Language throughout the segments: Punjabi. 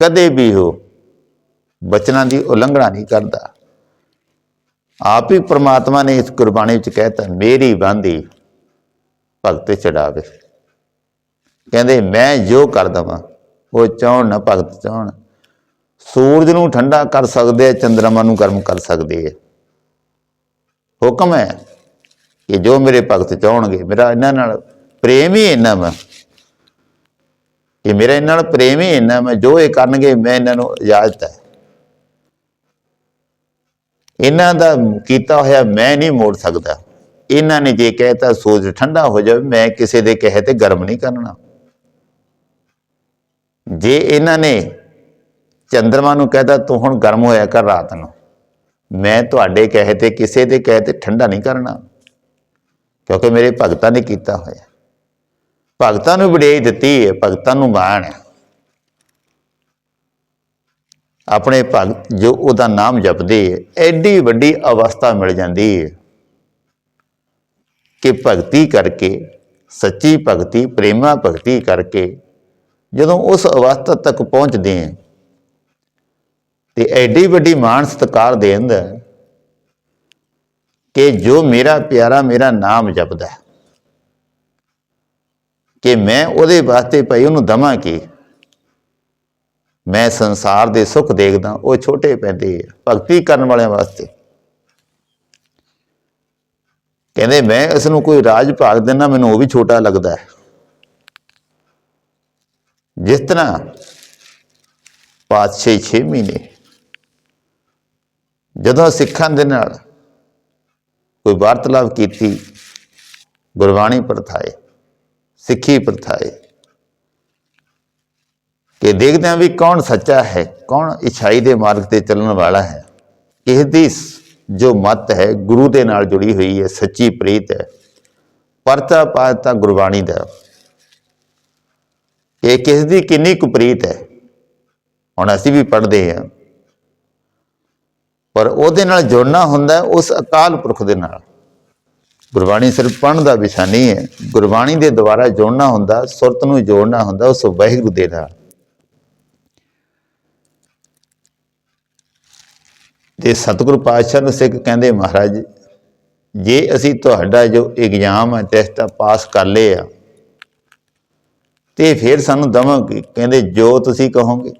ਕਦੇ ਵੀ ਉਹ ਬਚਨਾਂ ਦੀ ਉਲੰਘਣਾ ਨਹੀਂ ਕਰਦਾ। ਆਪ ਹੀ ਪ੍ਰਮਾਤਮਾ ਨੇ ਇਸ ਗੁਰਬਾਣੀ ਵਿੱਚ ਕਹਿਤਾ ਮੇਰੀ ਬਾਂਦੀ ਭਗਤ ਚੜਾਵੇ। ਕਹਿੰਦੇ, ਮੈਂ ਜੋ ਕਰ ਦਵਾਂ, ਉਹ ਚਾਹਣ ਨਾ ਭਗਤ ਚਾਹਣ। ਸੂਰਜ ਨੂੰ ਠੰਡਾ ਕਰ ਸਕਦੇ ਆ, ਚੰਦਰਮਾ ਨੂੰ ਗਰਮ ਕਰ ਸਕਦੇ ਆ। ਹੁਕਮ ਹੈ ਕਿ ਜੋ ਮੇਰੇ ਭਗਤ ਚਾਹਣਗੇ, ਮੇਰਾ ਇਹਨਾਂ ਨਾਲ ਪ੍ਰੇਮ ਹੀ ਇਹਨਾਂ ਵਾ। ਕਿ ਮੇਰਾ ਇਹਨਾਂ ਨਾਲ ਪ੍ਰੇਮ ਹੀ ਇੰਨਾ, ਮੈਂ ਜੋ ਇਹ ਕਰਨਗੇ, ਮੈਂ ਇਹਨਾਂ ਨੂੰ ਇਜਾਜ਼ਤ ਹੈ। ਇਹਨਾਂ ਦਾ ਕੀਤਾ ਹੋਇਆ ਮੈਂ ਨਹੀਂ ਮੋੜ ਸਕਦਾ। ਇਹਨਾਂ ਨੇ ਜੇ ਕਹਿਤਾ, ਸੂਰਜ ਠੰਡਾ ਹੋ ਜਾਵੇ, ਮੈਂ ਕਿਸੇ ਦੇ ਕਹੇ ਤੇ ਗਰਮ ਨਹੀਂ ਕਰਨਾ। ਜੇ ਇਹਨਾਂ ਨੇ ਚੰਦਰਮਾ ਨੂੰ ਕਹਿਤਾ, ਤੂੰ ਹੁਣ ਗਰਮ ਹੋਇਆ ਕਰ ਰਾਤ ਨੂੰ। ਮੈਂ ਤੁਹਾਡੇ ਕਹੇ ਤੇ ਕਿਸੇ ਦੇ ਕਹੇ ਤੇ ਠੰਡਾ ਨਹੀਂ ਕਰਨਾ। ਕਿਉਂਕਿ ਮੇਰੇ ਭਗਤਾਂ ਨੇ ਕੀਤਾ ਹੋਇਆ। ਭਗਤਾਂ ਨੂੰ ਵਡਿਆਈ ਦਿੱਤੀ ਹੈ, ਭਗਤਾਂ ਨੂੰ ਮਾਣ ਹੈ। ਆਪਣੇ ਭਗਤ ਜੋ ਉਹਦਾ ਨਾਮ ਜਪਦੇ ਹੈ, ਐਡੀ ਵੱਡੀ ਅਵਸਥਾ ਮਿਲ ਜਾਂਦੀ ਹੈ ਕਿ ਭਗਤੀ ਕਰਕੇ, ਸੱਚੀ ਭਗਤੀ, ਪ੍ਰੇਮਾ ਭਗਤੀ ਕਰਕੇ ਜਦੋਂ ਉਸ ਅਵਸਥਾ ਤੱਕ ਪਹੁੰਚਦੇ ਹਾਂ ਤੇ ਐਡੀ ਵੱਡੀ ਮਾਣ ਸਤਕਾਰ ਦੇ ਅੰਦਰ ਕਿ ਜੋ ਮੇਰਾ ਪਿਆਰਾ ਮੇਰਾ ਨਾਮ ਜਪਦਾ ਹੈ। ਕਿ ਮੈਂ ਉਹਦੇ ਵਾਸਤੇ ਭਾਈ ਉਹਨੂੰ ਦਵਾਂ ਕੀ? ਮੈਂ ਸੰਸਾਰ ਦੇ ਸੁੱਖ ਦੇਖਦਾ, ਉਹ ਛੋਟੇ ਪੈਂਦੇ ਆ, ਭਗਤੀ ਕਰਨ ਵਾਲਿਆਂ ਵਾਸਤੇ। ਕਹਿੰਦੇ, ਮੈਂ ਇਸ ਨੂੰ ਕੋਈ ਰਾਜ ਭਾਗ ਦੇਣਾ ਮੈਨੂੰ ਉਹ ਵੀ ਛੋਟਾ ਲੱਗਦਾ ਹੈ। ਜਿਸ ਤਰ੍ਹਾਂ ਪਾਤਸ਼ਾਹੀ 6 ਮਹੀਨੇ, ਜਦੋਂ ਸਿੱਖਾਂ ਦੇ ਨਾਲ ਕੋਈ ਵਾਰਤਾਲਾਪ ਕੀਤੀ, ਗੁਰਬਾਣੀ ਪਰਥਾਏ ਸਿੱਖੀ ਪ੍ਰਥਾ ਪਰਥਾਏ। ਕਿ ਦੇਖਦੇ ਹਾਂ ਵੀ ਕੌਣ ਸੱਚਾ ਹੈ, ਕੌਣ ਇਛਾਈ ਦੇ ਮਾਰਗ ਤੇ ਚੱਲਣ ਵਾਲਾ ਹੈ। ਇਸ ਦੀ ਜੋ ਮਤ ਹੈ, ਗੁਰੂ ਦੇ ਨਾਲ ਜੁੜੀ ਹੋਈ ਹੈ, ਸੱਚੀ ਪ੍ਰੀਤ ਹੈ। ਪਰਤਾ ਪਾਤਾ ਗੁਰਬਾਣੀ ਦਾ। ਇਹ ਕਿਸ ਦੀ ਕਿੰਨੀ ਕੁ ਪ੍ਰੀਤ ਹੈ। ਹੁਣ ਅਸੀਂ ਵੀ ਪੜ੍ਹਦੇ ਹਾਂ। ਪਰ ਉਹਦੇ ਨਾਲ ਜੁੜਨਾ ਹੁੰਦਾ ਉਸ ਅਕਾਲ ਪੁਰਖ ਦੇ ਨਾਲ। ਗੁਰਬਾਣੀ ਸਿਰਫ ਪੜ੍ਹਨ ਦਾ ਵਿਸ਼ਾ ਨਹੀਂ ਹੈ। ਗੁਰਬਾਣੀ ਦੇ ਦੁਆਰਾ ਜੋੜਨਾ ਹੁੰਦਾ, ਸੁਰਤ ਨੂੰ ਜੋੜਨਾ ਹੁੰਦਾ ਉਸ ਵਾਹਿਗੁਰੂ ਦੇ ਨਾਲ। ਤੇ ਸਤਿਗੁਰੂ ਪਾਤਸ਼ਾਹ ਨੂੰ ਸਿੱਖ ਕਹਿੰਦੇ, ਮਹਾਰਾਜ, ਜੇ ਅਸੀਂ ਤੁਹਾਡਾ ਜੋ ਐਗਜ਼ਾਮ ਹੈ, ਟੈਸਟ ਆ ਪਾਸ ਕਰ ਲਏ ਆ, ਤੇ ਫਿਰ ਸਾਨੂੰ ਦਵਾਂਗੇ। ਕਹਿੰਦੇ, ਜੋ ਤੁਸੀਂ ਕਹੋਗੇ।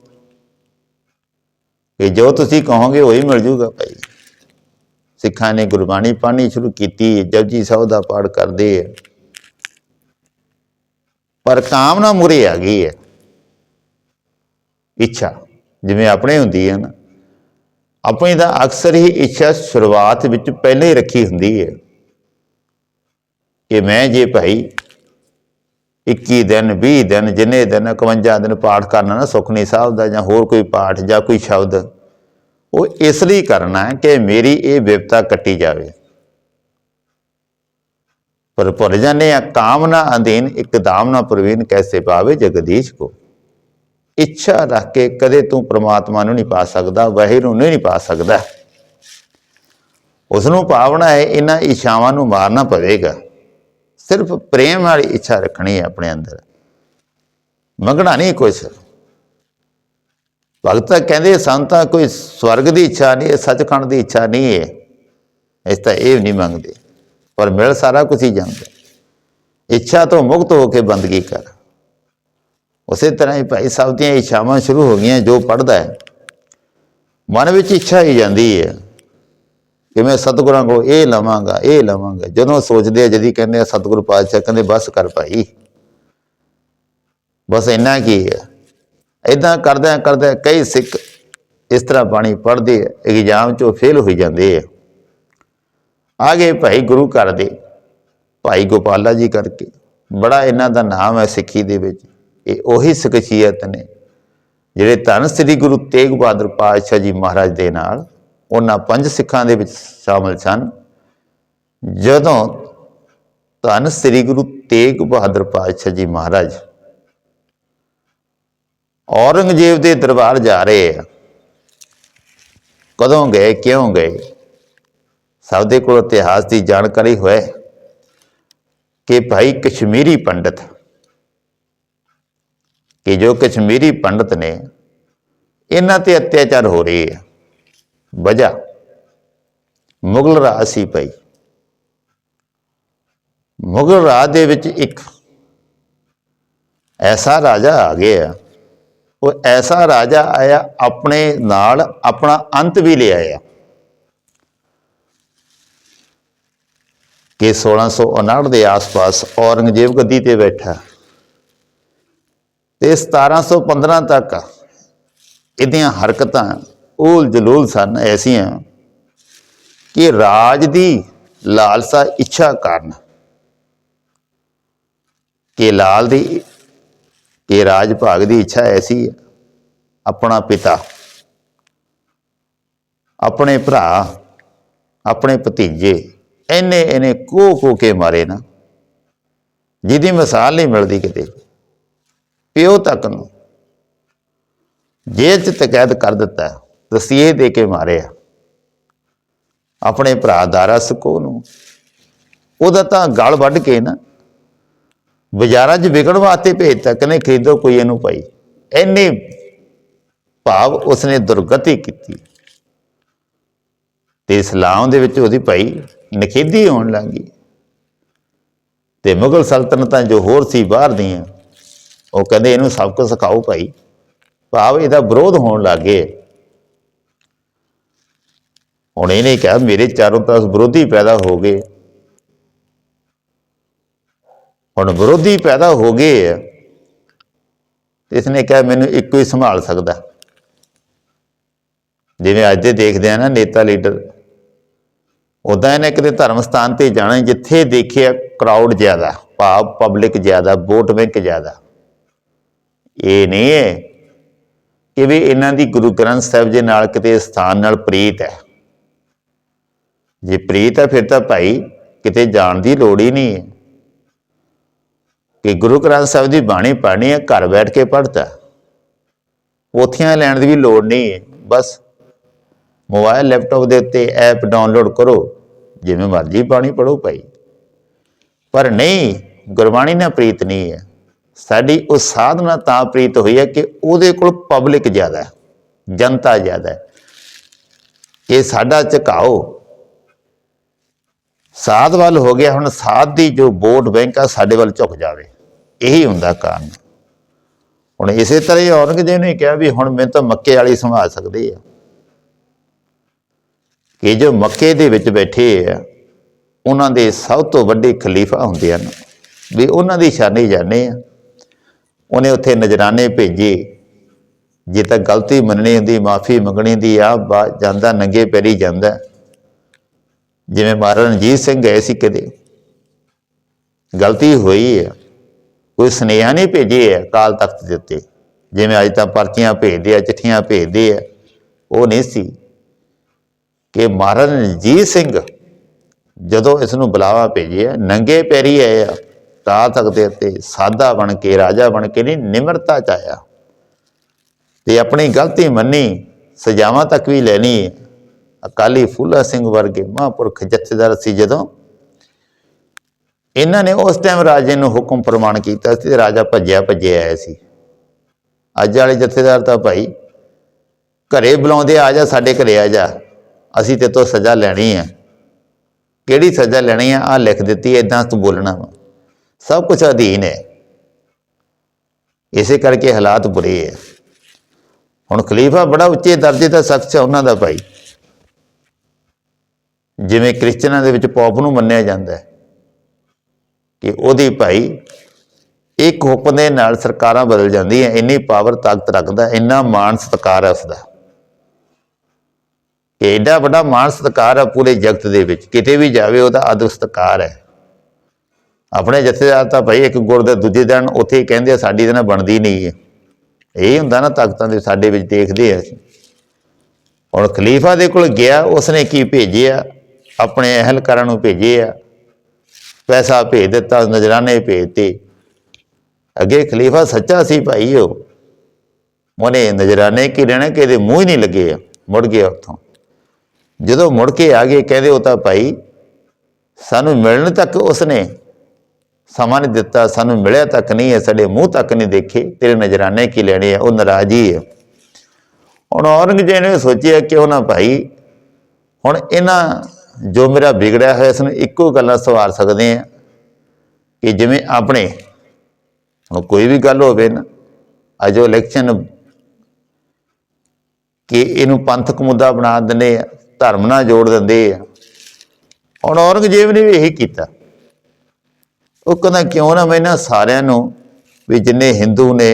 ਕਿ ਜੋ ਤੁਸੀਂ ਕਹੋਗੇ, ਉਹੀ ਮਿਲ ਜੂਗਾ ਭਾਈ। ਸਿੱਖਾਂ ਨੇ ਗੁਰਬਾਣੀ ਪੜ੍ਹਨੀ ਸ਼ੁਰੂ ਕੀਤੀ, ਜਪਜੀ ਸਾਹਿਬ ਦਾ ਪਾਠ ਕਰਦੇ ਆ। ਪਰ ਕਾਮਨਾ ਮੁਰੇ ਆ ਗਈ ਹੈ। ਇੱਛਾ ਜਿਵੇਂ ਆਪਣੇ ਹੁੰਦੀ ਹੈ ਨਾ, ਆਪਣੀ ਤਾਂ ਅਕਸਰ ਹੀ ਇੱਛਾ ਸ਼ੁਰੂਆਤ ਵਿੱਚ ਪਹਿਲੇ ਹੀ ਰੱਖੀ ਹੁੰਦੀ ਹੈ ਕਿ ਮੈਂ ਜੇ ਭਾਈ 21 ਦਿਨ 20 ਦਿਨ, ਜਿੰਨੇ ਦਿਨ 51 ਦਿਨ ਪਾਠ ਕਰਨਾ ਨਾ ਸੁਖਨੀ ਸਾਹਿਬ ਦਾ ਜਾਂ ਹੋਰ ਕੋਈ ਪਾਠ ਜਾਂ ਕੋਈ ਸ਼ਬਦ ਉਹ ਇਸ ਲਈ ਕਰਨਾ ਹੈ ਕਿ ਮੇਰੀ ਇਹ ਵਿਪਤਾ ਕੱਟੀ ਜਾਵੇ। ਪਰ ਭੁੱਲ ਜਾਂਦੇ ਆ ਕਾਮਨਾ ਅਧੀਨ ਇਕਦਾਮ ਨਾ ਪ੍ਰਵੀਨ ਕੈਸੇ ਪਾਵੇ ਜਗਦੀਸ਼ ਕੋ। ਇੱਛਾ ਰੱਖ ਕੇ ਕਦੇ ਤੂੰ ਪ੍ਰਮਾਤਮਾ ਨੂੰ ਨਹੀਂ ਪਾ ਸਕਦਾ, ਵਾਹਿਗੁਰੂ ਨੂੰ ਨਹੀਂ ਪਾ ਸਕਦਾ। ਉਸ ਨੂੰ ਪਾਵਣਾ ਹੈ ਇਹਨਾਂ ਇੱਛਾਵਾਂ ਨੂੰ ਮਾਰਨਾ ਪਵੇਗਾ। ਸਿਰਫ ਪ੍ਰੇਮ ਵਾਲੀ ਇੱਛਾ ਰੱਖਣੀ ਹੈ ਆਪਣੇ ਅੰਦਰ। ਮੰਗਣਾ ਨਹੀਂ ਕੁਛ। ਭਗਤ ਤਾਂ ਕਹਿੰਦੇ ਸੰਤਾਂ ਕੋਈ ਸਵਰਗ ਦੀ ਇੱਛਾ ਨਹੀਂ ਹੈ ਸੱਚਖੰਡ ਦੀ ਇੱਛਾ ਨਹੀਂ ਹੈ। ਇਸ ਤਾਂ ਇਹ ਨਹੀਂ ਮੰਗਦੇ। ਪਰ ਮਿਲ ਸਾਰਾ ਕੁਝ ਹੀ ਜਾਂਦਾ। ਇੱਛਾ ਤੋਂ ਮੁਕਤ ਹੋ ਕੇ ਬੰਦਗੀ ਕਰ। ਉਸੇ ਤਰ੍ਹਾਂ ਹੀ ਭਾਈ ਸਾਹਿਬ ਦੀਆਂ ਇੱਛਾਵਾਂ ਸ਼ੁਰੂ ਹੋ ਗਈਆਂ, ਜੋ ਪੜਦਾ ਹੈ। ਮਨ ਵਿੱਚ ਇੱਛਾ ਹੀ ਜਾਂਦੀ ਹੈ ਕਿ ਮੈਂ ਸਤਿਗੁਰਾਂ ਕੋਲ ਇਹ ਲਵਾਂਗਾ ਇਹ ਲਵਾਂਗਾ। ਜਦੋਂ ਸੋਚਦੇ ਆ, ਜਦੀ ਕਹਿੰਦੇ ਆ, ਸਤਿਗੁਰੂ ਪਾਤਸ਼ਾਹ ਕਹਿੰਦੇ, ਬਸ ਕਰ ਭਾਈ। ਬਸ ਇੰਨਾ ਕੀ ਹੈ। ਇਦਾਂ ਕਰਦਿਆਂ ਕਰਦਿਆਂ ਕਈ ਸਿੱਖ ਇਸ ਤਰ੍ਹਾਂ ਬਾਣੀ ਪੜ੍ਹਦੇ ਆ ਐਗਜ਼ਾਮ ਚੋਂ ਫੇਲ ਹੋਈ ਜਾਂਦੇ ਆ। ਆਗੇ ਭਾਈ ਗੁਰੂ ਘਰ ਦੇ, ਭਾਈ ਗੋਪਾਲਾ ਜੀ ਕਰਕੇ, ਬੜਾ ਇਹਨਾਂ ਦਾ ਨਾਮ ਹੈ ਸਿੱਖੀ ਦੇ ਵਿੱਚ। ਇਹ ਉਹੀ ਸ਼ਖਸੀਅਤ ਨੇ, ਜਿਹੜੇ ਧੰਨ ਸ੍ਰੀ ਗੁਰੂ ਤੇਗ ਬਹਾਦਰ ਪਾਤਸ਼ਾਹ ਜੀ ਮਹਾਰਾਜ ਦੇ ਨਾਲ ਉਹਨਾਂ ਪੰਜ ਸਿੱਖਾਂ ਦੇ ਵਿੱਚ ਸ਼ਾਮਲ ਸਨ। ਜਦੋਂ ਧੰਨ ਸ੍ਰੀ ਗੁਰੂ ਤੇਗ ਬਹਾਦਰ ਪਾਤਸ਼ਾਹ ਜੀ ਮਹਾਰਾਜ ਔਰੰਗਜ਼ੇਬ ਦੇ ਦਰਬਾਰ ਜਾ ਰਹੇ ਆ। ਕਦੋਂ ਗਏ, ਕਿਉਂ ਗਏ? ਸਭ ਦੇ ਕੋਲ ਇਤਿਹਾਸ ਦੀ ਜਾਣਕਾਰੀ ਹੋਏ ਕਿ ਭਾਈ ਕਸ਼ਮੀਰੀ ਪੰਡਤ, ਕਿ ਜੋ ਕਸ਼ਮੀਰੀ ਪੰਡਤ ਨੇ, ਇਹਨਾਂ ਤੇ ਅਤਿਆਚਾਰ ਹੋ ਰਹੇ ਆ ਵਜ੍ਹਾ, ਮੁਗਲ ਰਾਜ ਸੀ ਭਾਈ। ਮੁਗਲ ਰਾਜ ਦੇ ਵਿੱਚ ਇੱਕ ਐਸਾ ਰਾਜਾ ਆ ਗਿਆ ਉਹ ਐਸਾ ਰਾਜਾ ਆਇਆ ਆਪਣੇ ਨਾਲ ਆਪਣਾ ਅੰਤ ਵੀ ਲੈ ਆਇਆ। ਕਿ 1659 ਦੇ ਆਸ-ਪਾਸ ਔਰੰਗਜ਼ੇਬ ਗੱਦੀ ਤੇ ਬੈਠਾ। ਤੇ 1715 ਤੱਕ ਇਹਦੀਆਂ ਹਰਕਤਾਂ ਓਲ ਜਲੂਲ ਸਨ ਐਸੀਆਂ ਕਿ ਰਾਜ ਦੀ ਲਾਲਸਾ ਇੱਛਾ ਕਾਰਨ ਕਿ ਲਾਲ ਦੀ ਕਿ ਰਾਜ ਭਾਗ ਦੀ ਇੱਛਾ ਐਸੀ ਹੈ। ਆਪਣਾ ਪਿਤਾ, ਆਪਣੇ ਭਰਾ, ਆਪਣੇ ਭਤੀਜੇ ਐਨੇ ਐਨੇ ਕੋ ਕੋ ਕੇ ਮਾਰੇ ਨਾ, ਜਿਹਦੀ ਮਿਸਾਲ ਨਹੀਂ ਮਿਲਦੀ ਕਿਤੇ। ਪਿਓ ਤੱਕ ਨੂੰ ਜੇਲ੍ਹ 'ਚ ਤਕੈਦ ਕਰ ਦਿੱਤਾ ਤਸੀਹੇ ਦੇ ਕੇ ਮਾਰਿਆ। ਆਪਣੇ ਭਰਾ ਦਾਰਾ ਸਕੋ ਨੂੰ, ਉਹਦਾ ਤਾਂ ਗਲ ਵੱਢ ਕੇ ਨਾ ਬਾਜ਼ਾਰਾਂ 'ਚ ਵਿਕਣ ਵਾਸਤੇ ਭੇਜਤਾ ਕਹਿੰਦੇ ਖਰੀਦੋ ਕੋਈ ਇਹਨੂੰ ਭਾਈ। ਐਨੇ ਭਾਵ ਉਸਨੇ ਦੁਰਗਤੀ ਕੀਤੀ। ਤੇ ਇਸਲਾਮ ਦੇ ਵਿੱਚ ਉਹਦੀ ਭਾਈ ਨਖੇਦੀ ਹੋਣ ਲੱਗੀ ਤੇ ਮੁਗਲ ਸਲਤਨਤਾਂ ਜੋ ਹੋਰ ਸੀ ਬਾਹਰ ਦੀਆਂ, ਉਹ ਕਹਿੰਦੇ ਇਹਨੂੰ ਸਭ ਕੁਝ ਸਿਖਾਓ ਭਾਈ। ਭਾਵ ਇਹਦਾ ਵਿਰੋਧ ਹੋਣ ਲੱਗੇ ਹੁਣ ਇਹਨੇ ਕਿਹਾ, ਮੇਰੇ ਚਾਰੋਂ ਤਰਫ ਵਿਰੋਧੀ ਪੈਦਾ ਹੋ ਗਏ। ਹੁਣ ਵਿਰੋਧੀ ਪੈਦਾ ਹੋ ਗਏ ਆ ਤੇ ਇਸਨੇ ਕਿਹਾ ਮੈਨੂੰ ਇੱਕੋ ਹੀ ਸੰਭਾਲ ਸਕਦਾ। ਜਿਵੇਂ ਅੱਜ ਦੇ ਦੇਖਦੇ ਆ ਨਾ ਨੇਤਾ ਲੀਡਰ ਉਦਾਂ ਇਹਨੇ ਕਿਤੇ ਧਰਮ ਸਥਾਨ ਤੇ ਜਾਣਾ ਜਿੱਥੇ ਦੇਖਿਆ ਕਰਾਊਡ ਜ਼ਿਆਦਾ, ਭਾਵ ਪਬਲਿਕ ਜ਼ਿਆਦਾ ਵੋਟ ਬੈਂਕ ਜ਼ਿਆਦਾ। ਇਹ ਨਹੀਂ ਹੈ ਕਿ ਵੀ ਇਹਨਾਂ ਦੀ ਗੁਰੂ ਗ੍ਰੰਥ ਸਾਹਿਬ ਜੀ ਨਾਲ ਕਿਤੇ ਸਥਾਨ ਨਾਲ ਪ੍ਰੀਤ ਹੈ। ਜੇ ਪ੍ਰੀਤ ਹੈ ਫਿਰ ਤਾਂ ਭਾਈ ਕਿਤੇ ਜਾਣ ਦੀ ਲੋੜ ਹੀ ਨਹੀਂ ਹੈ। ਕਿ ਗੁਰੂ ਗ੍ਰੰਥ ਸਾਹਿਬ ਦੀ ਬਾਣੀ ਪੜ੍ਹਨੀ ਹੈ, ਘਰ ਬੈਠ ਕੇ ਪੜ੍ਹਤਾ। ਪੋਥੀਆਂ ਲੈਣ ਦੀ ਵੀ ਲੋੜ ਨਹੀਂ ਹੈ, ਬਸ ਮੋਬਾਈਲ, ਲੈਪਟਾਪ ਦੇ ਉੱਤੇ ਐਪ ਡਾਊਨਲੋਡ ਕਰੋ, ਜਿਵੇਂ ਮਰਜ਼ੀ ਬਾਣੀ ਪੜੋ ਭਾਈ। ਪਰ ਨਹੀਂ, ਗੁਰਬਾਣੀ ਨਾਲ ਪ੍ਰੀਤ ਨਹੀਂ ਹੈ। ਸਾਡੀ ਉਹ ਸਾਧਨਾ ਤਾਂ ਪ੍ਰੀਤ ਹੋਈ ਹੈ ਕਿ ਉਹਦੇ ਕੋਲ ਪਬਲਿਕ ਜ਼ਿਆਦਾ ਹੈ, ਜਨਤਾ ਜ਼ਿਆਦਾ ਹੈ। ਇਹ ਸਾਡਾ ਝੁਕਾਓ। ਸਾਧ ਵੱਲ ਹੋ ਗਿਆ, ਹੁਣ ਸਾਧ ਦੀ ਜੋ ਵੋਟ ਬੈਂਕ ਆ, ਸਾਡੇ ਵੱਲ ਝੁਕ ਜਾਵੇ। ਇਹੀ ਹੁੰਦਾ ਕਾਰਨ। ਹੁਣ ਇਸੇ ਤਰ੍ਹਾਂ ਹੀ ਔਰੰਗਜ਼ੇਬ ਨੇ ਕਿਹਾ ਵੀ ਹੁਣ ਮੈਂ ਤਾਂ ਮੱਕੇ ਵਾਲੀ ਸੰਭਾਲ ਸਕਦੀ ਆ। ਕਿ ਜੋ ਮੱਕੇ ਦੇ ਵਿੱਚ ਬੈਠੇ ਆ, ਉਹਨਾਂ ਦੇ ਸਭ ਤੋਂ ਵੱਡੇ ਖਲੀਫਾ ਹੁੰਦੇ ਹਨ। ਵੀ ਉਹਨਾਂ ਦੀ ਸ਼ਾਨੀ ਜਾਣੇ ਆ। ਉਹਨੇ ਉੱਥੇ ਨਜਰਾਨੇ ਭੇਜੇ। ਜੇ ਤਾਂ ਗਲਤੀ ਮੰਨਣੀ ਹੁੰਦੀ, ਮਾਫੀ ਮੰਗਣੀ ਦੀ ਆ ਜਾਂਦਾ, ਨੰਗੇ ਪੈਰੀ ਜਾਂਦਾ। ਜਿਵੇਂ ਮਹਾਰਾਜਾ ਰਣਜੀਤ ਸਿੰਘ ਗਏ ਸੀ ਕਿਤੇ। ਗਲਤੀ ਹੋਈ ਆ। ਕੋਈ ਸੁਨੇਹਾ ਨਹੀਂ ਭੇਜੇ ਆ ਕਾਲ ਤਖਤ ਦੇ ਉੱਤੇ। ਜਿਵੇਂ ਅੱਜ ਤਾਂ ਪਰਚੀਆਂ ਭੇਜਦੇ ਆ, ਚਿੱਠੀਆਂ ਭੇਜਦੇ ਆ। ਉਹ ਨਹੀਂ ਸੀ ਕਿ ਮਹਾਰਾਜ ਰਣਜੀਤ ਸਿੰਘ ਜਦੋਂ ਇਸ ਨੂੰ ਬੁਲਾਵਾ ਭੇਜਿਆ ਨੰਗੇ ਪੈਰੀ ਆਏ ਆ ਕਾਲ ਤਖਤ ਦੇ ਉੱਤੇ, ਸਾਦਾ ਬਣ ਕੇ, ਰਾਜਾ ਬਣ ਕੇ ਨਹੀਂ, ਨਿਮਰਤਾ ਚ ਆਇਆ। ਤੇ ਆਪਣੀ ਗਲਤੀ ਮੰਨੀ, ਸਜ਼ਾਵਾਂ ਤੱਕ ਵੀ ਲੈਣੀ ਅਕਾਲੀ ਫੂਲਾ ਸਿੰਘ ਵਰਗੇ ਮਹਾਂਪੁਰਖ ਜਥੇਦਾਰ ਸੀ ਜਦੋਂ ਇਹਨਾਂ ਨੇ ਉਸ ਟਾਈਮ ਰਾਜੇ ਨੂੰ ਹੁਕਮ ਪ੍ਰਮਾਣ ਕੀਤਾ ਸੀ ਤੇ ਰਾਜਾ ਭੱਜਿਆ ਭੱਜਿਆ ਆਇਆ ਸੀ। ਅੱਜ ਵਾਲੇ ਜਥੇਦਾਰ ਤਾਂ ਭਾਈ ਘਰੇ ਬੁਲਾਉਂਦੇ ਆ ਜਾ, ਸਾਡੇ ਘਰੇ ਆ ਜਾ। ਅਸੀਂ ਤੇ ਤੋਂ ਸਜ਼ਾ ਲੈਣੀ ਹੈ ਕਿਹੜੀ ਸਜ਼ਾ ਲੈਣੀ ਹੈ ਆ ਲਿਖ ਦਿੱਤੀ ਇਦਾਂ ਤੂੰ ਬੋਲਣਾ ਵਾ। ਸਭ ਕੁਝ ਅਧੀਨ ਹੈ। ਇਸੇ ਕਰਕੇ ਹਾਲਾਤ ਬੁਰੇ ਹੈ ਹੁਣ ਖਲੀਫਾ ਬੜਾ ਉੱਚੇ ਦਰਜੇ ਦਾ ਸ਼ਖਸ ਹੈ ਉਹਨਾਂ ਦਾ ਭਾਈ। ਜਿਵੇਂ ਕ੍ਰਿਸਚਨਾਂ ਦੇ ਵਿੱਚ ਪੌਪ ਨੂੰ ਮੰਨਿਆ ਜਾਂਦਾ ਹੈ। ਕਿ ਉਹਦੀ ਭਾਈ ਇੱਕ ਹੁਕਮ ਦੇ ਨਾਲ ਸਰਕਾਰਾਂ ਬਦਲ ਜਾਂਦੀਆਂ ਇੰਨੀ ਪਾਵਰ ਤਾਕਤ ਰੱਖਦਾ ਇੰਨਾ ਮਾਣ ਸਤਿਕਾਰ ਹੈ ਉਸਦਾ। ਕਿ ਐਡਾ ਵੱਡਾ ਮਾਣ ਸਤਿਕਾਰ ਹੈ ਪੂਰੇ ਜਗਤ ਦੇ ਵਿੱਚ ਕਿਤੇ ਵੀ ਜਾਵੇ ਉਹਦਾ ਆਦਰ ਸਤਿਕਾਰ ਹੈ। ਆਪਣੇ ਜਥੇਦਾਰ ਤਾਂ ਭਾਈ ਇੱਕ ਗੁਰ ਦੇ ਦੂਜੇ ਦਿਨ ਉੱਥੇ ਹੀ ਕਹਿੰਦੇ ਆ, ਸਾਡੀ ਇਹਦੇ ਨਾਲ ਬਣਦੀ ਨਹੀਂ ਹੈ। ਇਹ ਹੁੰਦਾ ਨਾ ਤਾਕਤਾਂ ਦੇ ਸਾਡੇ ਵਿੱਚ ਦੇਖਦੇ ਆ ਹੁਣ ਖਲੀਫਾ ਦੇ ਕੋਲ ਗਿਆ ਉਸਨੇ ਕੀ ਭੇਜਿਆ? ਆਪਣੇ ਅਹਿਲਕਾਰਾਂ ਨੂੰ ਭੇਜਿਆ। ਪੈਸਾ ਭੇਜ ਦਿੱਤਾ, ਨਜ਼ਰਾਨੇ ਭੇਜਤੇ। ਅੱਗੇ ਖਲੀਫਾ ਸੱਚਾ ਸੀ ਭਾਈ ਉਹ। ਉਹਨੇ ਨਜ਼ਰਾਨੇ ਕੀ ਰਹਿਣਾ ਕਿ ਇਹਦੇ ਮੂੰਹ ਹੀ ਨਹੀਂ ਲੱਗੇ ਆ। ਮੁੜ ਗਿਆ ਉੱਥੋਂ। ਜਦੋਂ ਮੁੜ ਕੇ ਆ ਗਏ, ਕਹਿੰਦੇ ਉਹ ਤਾਂ ਭਾਈ ਸਾਨੂੰ ਮਿਲਣ ਤੱਕ ਉਸਨੇ ਸਮਾਂ ਨਹੀਂ ਦਿੱਤਾ, ਸਾਨੂੰ ਮਿਲਿਆ ਤੱਕ ਨਹੀਂ ਹੈ, ਸਾਡੇ ਮੂੰਹ ਤੱਕ ਨਹੀਂ ਦੇਖੇ, ਤੇਰੇ ਨਜ਼ਰਾਨੇ ਕੀ ਲੈਣੇ ਆ ਉਹ ਨਾਰਾਜ਼ੀ ਹੈ। ਹੁਣ ਔਰੰਗਜ਼ੇਬ ਨੇ ਸੋਚਿਆ ਕਿਉਂ ਨਾ ਭਾਈ? ਹੁਣ ਇਹਨਾਂ ਜੋ ਮੇਰਾ ਵਿਗੜਿਆ ਹੋਇਆ ਇਸ ਨੂੰ ਇੱਕੋ ਗੱਲਾਂ ਸਵਾਰ ਸਕਦੇ ਆ ਕਿ ਜਿਵੇਂ ਆਪਣੇ ਕੋਈ ਵੀ ਗੱਲ ਹੋਵੇ ਨਾ, ਅਜੋ ਇਲੈਕਸ਼ਨ ਕਿ ਇਹਨੂੰ ਪੰਥਕ ਮੁੱਦਾ ਬਣਾ ਦਿੰਦੇ ਆ, ਧਰਮ ਨਾਲ ਜੋੜ ਦਿੰਦੇ ਆ। ਹੁਣ ਔਰੰਗਜ਼ੇਬ ਨੇ ਵੀ ਇਹੀ ਕੀਤਾ। ਉਹ ਕਹਿੰਦਾ, ਕਿਉਂ ਨਾ ਮੈਂ ਇਹਨਾਂ ਸਾਰਿਆਂ ਨੂੰ ਵੀ ਜਿੰਨੇ ਹਿੰਦੂ ਨੇ,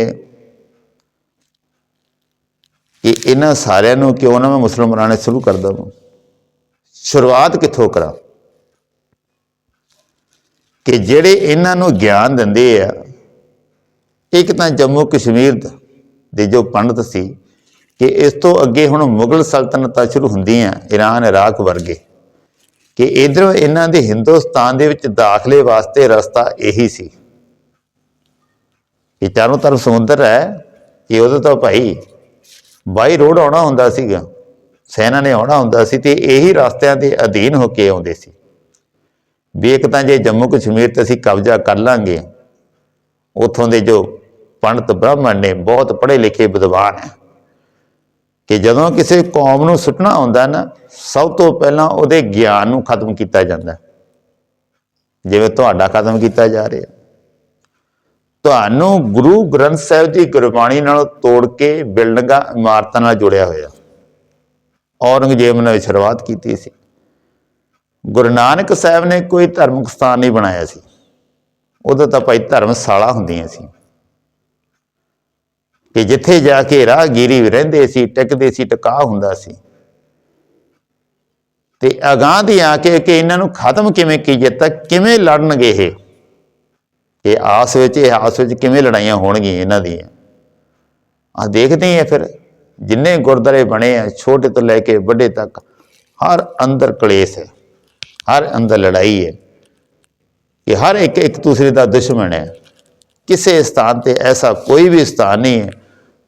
ਕਿ ਇਹਨਾਂ ਸਾਰਿਆਂ ਨੂੰ ਕਿਉਂ ਨਾ ਮੈਂ ਮੁਸਲਮਾਨ ਬਣਾਉਣੇ ਸ਼ੁਰੂ ਕਰ ਦਵਾਂ? ਸ਼ੁਰੂਆਤ ਕਿੱਥੋਂ ਕਰਾਂ? ਕਿ ਜਿਹੜੇ ਇਹਨਾਂ ਨੂੰ ਗਿਆਨ ਦਿੰਦੇ ਆ, ਇੱਕ ਤਾਂ ਜੰਮੂ ਕਸ਼ਮੀਰ ਦੇ ਜੋ ਪੰਡਤ ਸੀ, ਕਿ ਇਸ ਤੋਂ ਅੱਗੇ ਹੁਣ ਮੁਗਲ ਸਲਤਨਤਾਂ ਸ਼ੁਰੂ ਹੁੰਦੀਆਂ ਈਰਾਨ ਇਰਾਕ ਵਰਗੇ। ਕਿ ਇਧਰੋਂ ਇਹਨਾਂ ਦੇ ਹਿੰਦੁਸਤਾਨ ਦੇ ਵਿੱਚ ਦਾਖਲੇ ਵਾਸਤੇ ਰਸਤਾ ਇਹੀ ਸੀ। ਕਿ ਚਾਰੋਂ ਤਰਫ ਸਮੁੰਦਰ ਹੈ, ਕਿ ਉਹਦੇ ਤੋਂ ਭਾਈ ਬਾਈ ਰੋਡ ਆਉਣਾ ਹੁੰਦਾ ਸੀਗਾ। ਸੈਨਾ ਨੇ ਆਉਣਾ ਹੁੰਦਾ ਸੀ ਤੇ ਇਹੀ ਰਸਤਿਆਂ ਦੇ ਅਧੀਨ ਹੋ ਕੇ ਆਉਂਦੇ ਸੀ। ਵੀ ਇੱਕ ਤਾਂ ਜੇ ਜੰਮੂ ਕਸ਼ਮੀਰ ਤੇ ਅਸੀਂ ਕਬਜ਼ਾ ਕਰ ਲਾਂਗੇ, ਉਥੋਂ ਦੇ ਜੋ ਪੰਡਤ ਬ੍ਰਾਹਮਣ ਨੇ ਬਹੁਤ ਪੜ੍ਹੇ ਲਿਖੇ ਵਿਦਵਾਨ ਹੈ। ਕਿ ਜਦੋਂ ਕਿਸੇ ਕੌਮ ਨੂੰ ਸੁੱਟਣਾ ਹੁੰਦਾ ਨਾ, ਸਭ ਤੋਂ ਪਹਿਲਾਂ ਉਹਦੇ ਗਿਆਨ ਨੂੰ ਖਤਮ ਕੀਤਾ ਜਾਂਦਾ। ਜਿਵੇਂ ਤੁਹਾਡਾ ਖਤਮ ਕੀਤਾ ਜਾ ਰਿਹਾ। ਤੁਹਾਨੂੰ ਗੁਰੂ ਗ੍ਰੰਥ ਸਾਹਿਬ ਦੀ ਗੁਰਬਾਣੀ ਨਾਲ ਤੋੜ ਕੇ ਬਿਲਡਿੰਗਾਂ, ਇਮਾਰਤਾਂ ਨਾਲ ਜੁੜਿਆ ਹੋਇਆ। ਔਰੰਗਜ਼ੇਬ ਨੇ ਸ਼ੁਰੂਆਤ ਕੀਤੀ ਸੀ। ਗੁਰੂ ਨਾਨਕ ਸਾਹਿਬ ਨੇ ਕੋਈ ਧਾਰਮਿਕ ਸਥਾਨ ਨਹੀਂ ਬਣਾਇਆ ਸੀ। ਉਦੋਂ ਤਾਂ ਭਾਈ ਧਰਮਸ਼ਾਲਾ ਹੁੰਦੀਆਂ ਸੀ। ਕਿ ਜਿੱਥੇ ਜਾ ਕੇ ਰਾਹਗੀਰੀ ਰਹਿੰਦੇ ਸੀ, ਟਿਕਦੇ ਸੀ, ਟਿਕਾ ਹੁੰਦਾ ਸੀ। ਤੇ ਅਗਾਂਹ ਦੀ ਆ ਕੇ ਕਿ ਇਹਨਾਂ ਨੂੰ ਖਤਮ ਕਿਵੇਂ ਕੀਜੇ ਤਾਂ ਕਿਵੇਂ ਲੜਨਗੇ ਇਹ? ਕਿ ਆਸ ਵਿੱਚ, ਇਹ ਆਸ ਵਿੱਚ ਕਿਵੇਂ ਲੜਾਈਆਂ ਹੋਣਗੀਆਂ ਇਹਨਾਂ ਦੀਆਂ? ਆ ਦੇਖਦੇ ਆ ਫਿਰ। ਜਿੰਨੇ ਗੁਰਦਾਰੇ ਬਣੇ ਆ, ਛੋਟੇ ਤੋਂ ਲੈ ਕੇ ਵੱਡੇ ਤੱਕ, ਹਰ ਅੰਦਰ ਕਲੇਸ਼ ਹੈ, ਹਰ ਅੰਦਰ ਲੜਾਈ ਹੈ, ਕਿ ਹਰ ਇੱਕ ਇੱਕ ਦੂਸਰੇ ਦਾ ਦੁਸ਼ਮਣ ਹੈ। ਕਿਸੇ ਸਥਾਨ ਤੇ ਐਸਾ ਕੋਈ ਵੀ ਸਥਾਨ ਨਹੀਂ ਹੈ,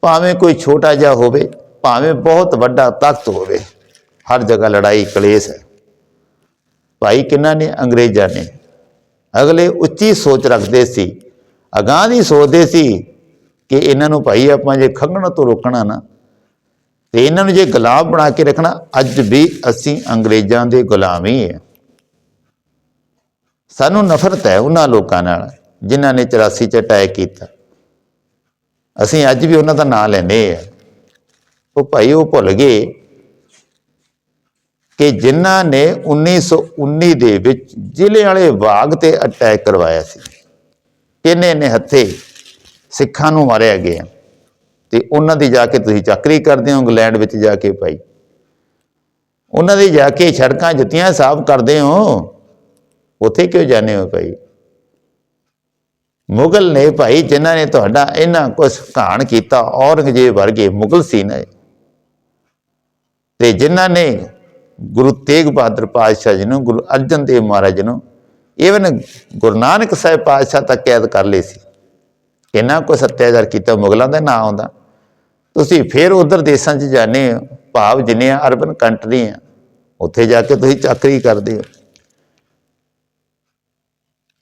ਭਾਵੇਂ ਕੋਈ ਛੋਟਾ ਜਿਹਾ ਹੋਵੇ, ਭਾਵੇਂ ਬਹੁਤ ਵੱਡਾ ਤਖਤ ਹੋਵੇ, ਹਰ ਜਗ੍ਹਾ ਲੜਾਈ, ਕਲੇਸ਼ ਹੈ। ਭਾਈ ਕਿੰਨਾ ਨੇ? ਅੰਗਰੇਜ਼ਾਂ ਨੇ। ਅਗਲੇ ਉੱਚੀ ਸੋਚ ਰੱਖਦੇ ਸੀ, ਅਗਾਂਹ ਦੀ ਸੋਚਦੇ ਸੀ ਕਿ ਇਹਨਾਂ ਨੂੰ ਭਾਈ ਆਪਾਂ ਜੇ ਖੰਗਣ ਤੋਂ ਰੋਕਣਾ ਨਾ ਤੇ ਇਹਨਾਂ ਨੂੰ ਜੇ ਗੁਲਾਮ ਬਣਾ ਕੇ ਰੱਖਣਾ, ਅੱਜ ਵੀ ਅਸੀਂ ਅੰਗਰੇਜ਼ਾਂ ਦੇ ਗੁਲਾਮ ਹੀ ਹੈ। ਸਾਨੂੰ ਨਫ਼ਰਤ ਹੈ ਉਹਨਾਂ ਲੋਕਾਂ ਨਾਲ ਜਿਨ੍ਹਾਂ ਨੇ 84 ਚ ਅਟੈਕ ਕੀਤਾ। ਅਸੀਂ ਅੱਜ ਵੀ ਉਹਨਾਂ ਦਾ ਨਾਮ ਲੈਂਦੇ ਆ ਉਹ ਭਾਈ, ਉਹ ਭੁੱਲ ਗਏ ਕਿ ਜਿਨ੍ਹਾਂ ਨੇ 1919 ਦੇ ਵਿੱਚ ਜ਼ਿਲ੍ਹੇ ਵਾਲੇ ਬਾਗ ਤੇ ਅਟੈਕ ਕਰਵਾਇਆ ਸੀ। ਕਿੰਨੇ ਨੇ ਹੱਥੇ ਸਿੱਖਾਂ ਨੂੰ ਮਾਰਿਆ ਗਿਆ। ਤੇ ਉਹਨਾਂ ਦੀ ਜਾ ਕੇ ਤੁਸੀਂ ਚੱਕਰੀ ਕਰਦੇ ਹੋ, ਇੰਗਲੈਂਡ ਵਿੱਚ ਜਾ ਕੇ ਭਾਈ। ਉਹਨਾਂ ਦੇ ਜਾ ਕੇ ਸੜਕਾਂ ਜੁੱਤੀਆਂ ਸਾਫ਼ ਕਰਦੇ ਹੋ। ਉੱਥੇ ਕਿਉਂ ਜਾਂਦੇ ਹੋ ਭਾਈ? ਮੁਗਲ ਨੇ ਭਾਈ, ਜਿਨ੍ਹਾਂ ਨੇ ਤੁਹਾਡਾ ਇਹਨਾਂ ਕੁਛ ਘਾਣ ਕੀਤਾ, ਔਰੰਗਜ਼ੇਬ ਵਰਗੇ ਮੁਗਲ ਸੀ ਨਾ ਤੇ ਜਿਨ੍ਹਾਂ ਨੇ ਗੁਰੂ ਤੇਗ ਬਹਾਦਰ ਪਾਤਸ਼ਾਹ ਜੀ ਨੂੰ, ਗੁਰੂ ਅਰਜਨ ਦੇਵ ਮਹਾਰਾਜ ਨੂੰ ਇਵਨ ਗੁਰੂ ਨਾਨਕ ਸਾਹਿਬ ਪਾਤਸ਼ਾਹ ਤੱਕ ਕੈਦ ਕਰ ਲਏ ਸੀ। ਇਹਨਾਂ ਕੋ ਅਤਿਆਚਾਰ ਕੀਤਾ, ਮੁਗਲਾਂ ਦਾ ਨਾਂ ਆਉਂਦਾ। ਤੁਸੀਂ ਫਿਰ ਉਧਰ ਦੇਸ਼ਾਂ 'ਚ ਜਾਂਦੇ ਹੋ, ਭਾਵ ਜਿੰਨੀਆਂ ਅਰਬਨ ਕੰਟਰੀ ਆ, ਉੱਥੇ ਜਾ ਕੇ ਤੁਸੀਂ ਚਾਕਰੀ ਕਰਦੇ ਹੋ।